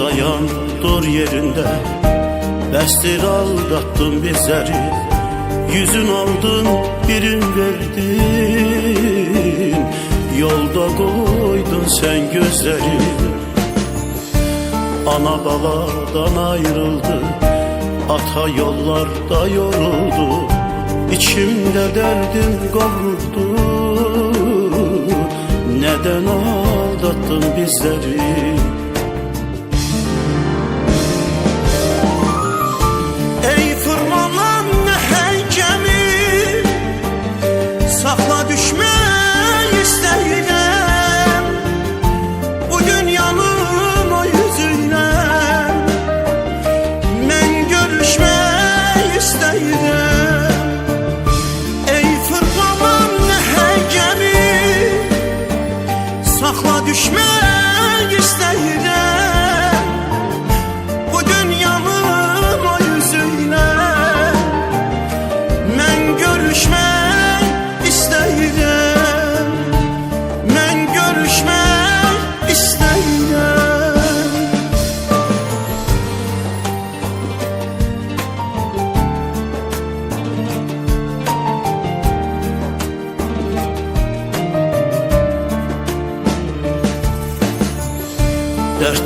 dayan dur yerinde. Bestir aldattın bizleri Yüzün aldın birin verdin. Yolda koydun sen gözleri. Ana babadan ayrıldı Ata yollarda yoruldu. İçimde derdim kavruldu Neden aldattın bizleri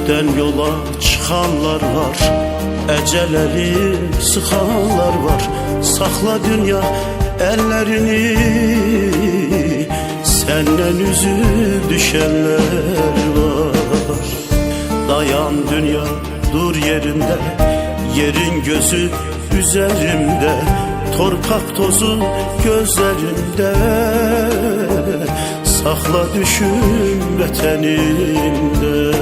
Dertten yola çıkanlar var. Eceleri sıkanlar var. Sakla dünya ellerini. Senden üzüp düşenler var. Dayan dünya dur yerinde Yerin gözü üzerimde. Torpak tozu gözlerinde. Sakla düşün beteninde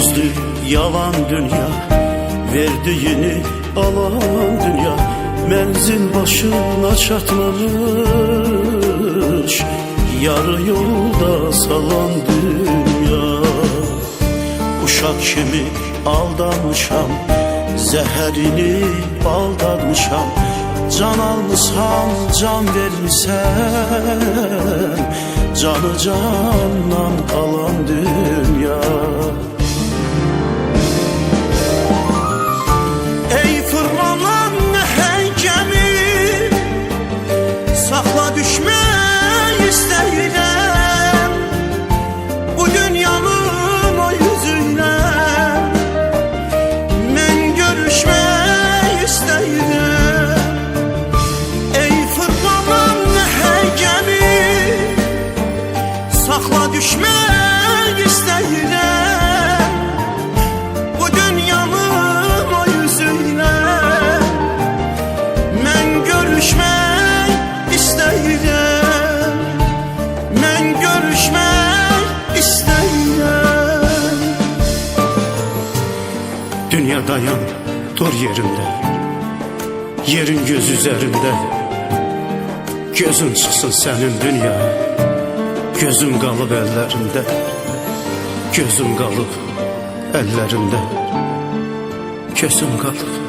Yüzlü yalan dünya Verdiğini alan dünya. Menzil başına çatmamış Yarı yolda salan dünya. Uşak kimi aldanmışam Zeherini baldanmışam Can almışam can vermişəm Canı candan alan dünya Sakla düşmək istəyirəm Bu dünyanın o yüzündən Mən görüşmək istəyirəm Mən görüşmək istəyirəm Dünya dayan dur yerinde. Yerin göz üzerinde. Gözün çıksın senin dünya Gözüm qalıb əllərində Gözüm qalıb əllərində Gözüm qalıb